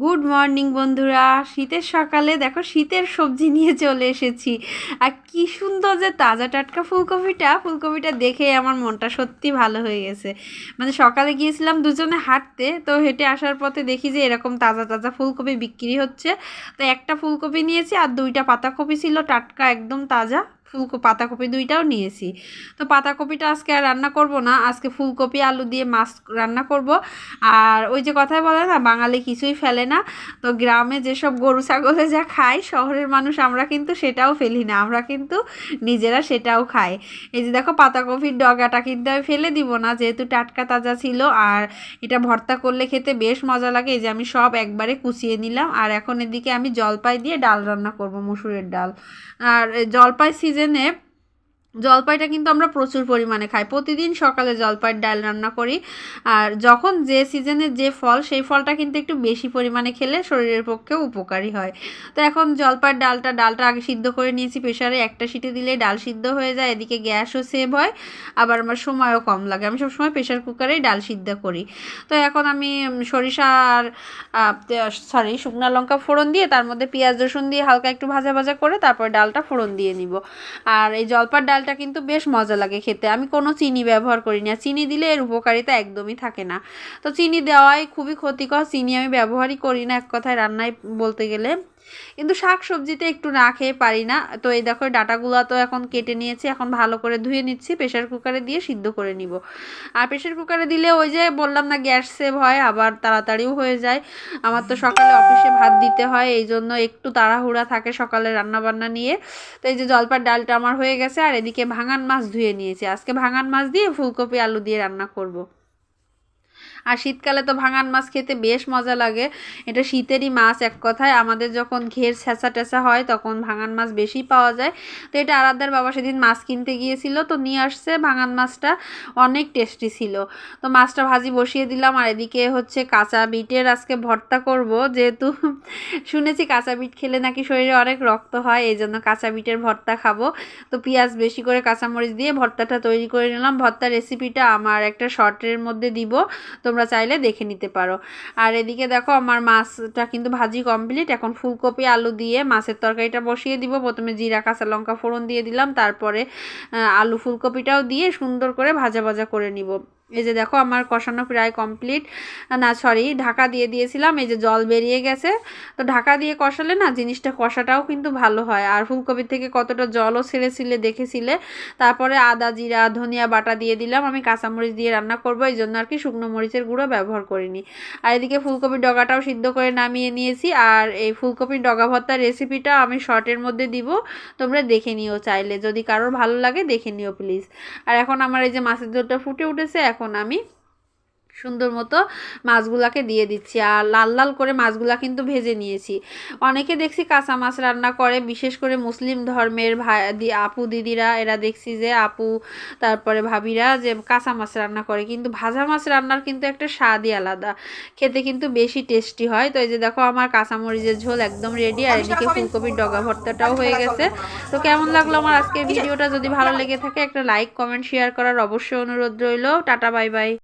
Good morning বন্ধুরা। শীতের সকালে দেখো শীতের সবজি নিয়ে চলে এসেছি। আর কি সুন্দর যে তাজা টাটকা ফুলকপিটা। ফুলকপিটা দেখে আমার মনটা সত্যি ভালো হয়ে গেছে। মানে সকালে গিয়েছিলাম দুজনে হাঁটতে, তো হেঁটে আসার পথে দেখি যে এরকম তাজা তাজা ফুলকপি বিক্রি হচ্ছে। তো একটা ফুলকপি নিয়েছি আর দুইটা পাতাকপি ছিল টাটকা, একদম তাজা। ফুলকপি, পাতাকপি দুইটাও নিয়েছি। তো পাতাকপিটা আজকে আর রান্না করব না, আজকে ফুলকপি, আলু দিয়ে মাছ রান্না করব। আর ওই যে কথায় বলে না, বাঙালি কিছুই ফেলে না। তো গ্রামে যেসব গরু, ছাগলে যা খায়, শহরের মানুষ আমরা কিন্তু সেটাও ফেলি না, আমরা কিন্তু নিজেরা সেটাও খাই। এই যে দেখো, পাতাকপির ডগাটা কিন্তু আমি ফেলে দিব না, যেহেতু টাটকা তাজা ছিল, আর এটা ভর্তা করলে খেতে বেশ মজা লাগে। এই যে আমি সব একবারে কুচিয়ে নিলাম, আর এখন এদিকে আমি জলপাই দিয়ে ডাল রান্না করব, মুসুরের ডাল। আর জলপাই সিজনে জলপাইটা কিন্তু আমরা প্রচুর পরিমাণে খাই। প্রতিদিন সকালে জলপাইয়ের ডাল রান্না করি। আর যখন যে সিজনের যে ফল, সেই ফলটা কিন্তু একটু বেশি পরিমাণে খেলে শরীরের পক্ষেও উপকারী হয়। তো এখন জলপাইয়ের ডালটা ডালটা আগে সিদ্ধ করে নিয়েছি প্রেশারে একটা সিটি দিলে ডাল সিদ্ধ হয়ে যায়, এদিকে গ্যাসও সেভ হয়, আবার আমার সময়ও কম লাগে। আমি সবসময় প্রেশার কুকারেই ডাল সিদ্ধ করি। তো এখন আমি সরিষা আর সরি, শুকনো লঙ্কা ফোড়ন দিয়ে, তার মধ্যে পেঁয়াজ রসুন দিয়ে হালকা একটু ভাজা ভাজা করে তারপর ডালটা ফোড়ন দিয়ে নিব। আর এই জলপার ডাল ডালটা কিন্তু বেশ মজা লাগে খেতে। আমি কোনো চিনি ব্যবহার করি না চিনি দিলে এর উপকারিতা একদমই থাকে না। তো চিনি দেওয়াই খুবই ক্ষতিকর। চিনি আমি ব্যবহারই করি না এক কথায় রান্নায় বলতে গেলে। কিন্তু শাক সবজিতে একটু না খেয়ে পারি না। তো এই দেখো, ডাটাগুলো তো এখন কেটে নিয়েছি, এখন ভালো করে ধুয়ে নিচ্ছি প্রেশার কুকারে দিয়ে সিদ্ধ করে নিব। আর প্রেশার কুকারে দিলে ওই যে বললাম না, গ্যাস সেভ হয়, আবার তাড়াতাড়িও হয়ে যায়। আমার তো সকালে অফিসে ভাত দিতে হয়, এই জন্য একটু তাড়াহুড়া থাকে সকালে রান্নাবান্না নিয়ে। তো এই যে জলপার ডালটা আমার হয়ে গেছে, আর এদিকে ভাঙান মাছ ধুয়ে নিয়েছি। আজকে ভাঙান মাছ দিয়ে ফুলকপি আলু দিয়ে রান্না করব। আর শীতকালে তো ভাঙান মাছ খেতে বেশ মজা লাগে। এটা শীতেরই মাছ এক কথায়। আমাদের যখন ঘের ছেঁচা টেঁচা হয়, তখন ভাঙান মাছ বেশি পাওয়া যায়। তো এটা আরাদার বাবা সেদিন মাছ কিনতে গিয়েছিল, তো নিয়ে আসছে ভাঙান মাছটা। অনেক টেস্টি ছিল। তো মাছটা ভাজি বসিয়ে দিলাম, আর এদিকে হচ্ছে কাঁচা বিটের আজকে ভর্তা করব। যেহেতু শুনেছি কাঁচা বিট খেলে নাকি শরীরে অনেক রক্ত হয়, এই জন্য কাঁচা বিটের ভর্তা খাব। তো পেঁয়াজ বেশি করে কাঁচামরিচ দিয়ে ভর্তাটা তৈরি করে নিলাম। ভর্তার রেসিপিটা আমার একটা শর্টের মধ্যে দিব। তো তোমরা চাইলে দেখে নিতে পারো। আর এদিকে দেখো আমার মাছটা কিন্তু ভাজি কমপ্লিট এখন ফুলকপি, আলু দিয়ে মাছের তরকারিটা বসিয়ে দিব। প্রথমে জিরা, কাঁচা লঙ্কা ফোড়ন দিয়ে দিলাম। তারপরে আলু ফুলকপিটাও দিয়ে সুন্দর করে ভাজা ভাজা করে নিব। এই যে দেখো, আমার কষানো প্রায় কমপ্লিট না সরি ঢাকা দিয়ে দিয়েছিলাম, এই যে জল বেরিয়ে গেছে। তো ঢাকা দিয়ে কষালে না, জিনিসটা কষাটাও কিন্তু ভালো হয়। আর ফুলকপির থেকে কতটা জলও ছেড়েছিলে দেখেছিলে। তারপরে আদা জিরা, ধনিয়া বাটা দিয়ে দিলাম। আমি কাঁচামরিচ দিয়ে রান্না করব, এই জন্য আর কি শুকনো মরিচের গুঁড়ো ব্যবহার করিনি। আর এদিকে ফুলকপির ডগাটাও সিদ্ধ করে নামিয়ে নিয়েছি। আর এই ফুলকপির ডগা ভর্তার রেসিপিটা আমি শর্টের মধ্যে দিব। তোমরা দেখে নিও চাইলে। যদি কারোর ভালো লাগে, দেখে নিও প্লিজ আর এখন আমার এই যে মাছের ঝোলটা ফুটে উঠেছে এখন আমি সুন্দর মতো মাছগুলাকে দিয়ে দিচ্ছি। আর লাল লাল করে মাছগুলা কিন্তু ভেজে নিয়েছি। অনেকে দেখছি কাঁচা মাছ রান্না করে বিশেষ করে মুসলিম ধর্মের ভাই আপু দিদিরা এরা দেখছি যে আপু তারপরে ভাবিরা যে কাঁচা মাছ রান্না করে। কিন্তু ভাজা মাছ রান্নার কিন্তু একটা স্বাদই আলাদা। খেতে কিন্তু বেশি টেস্টি হয়। তো এই যে দেখো আমার কাঁচামরিচের ঝোল একদম রেডি আর এদিকে ফুলকপির ডগা ভর্তাটাও হয়ে গেছে। তো কেমন লাগল আমার আজকের ভিডিওটা? যদি ভালো লেগে থাকে একটা লাইক কমেন্ট শেয়ার করার অবশ্যই অনুরোধ রইল। Tata bye bye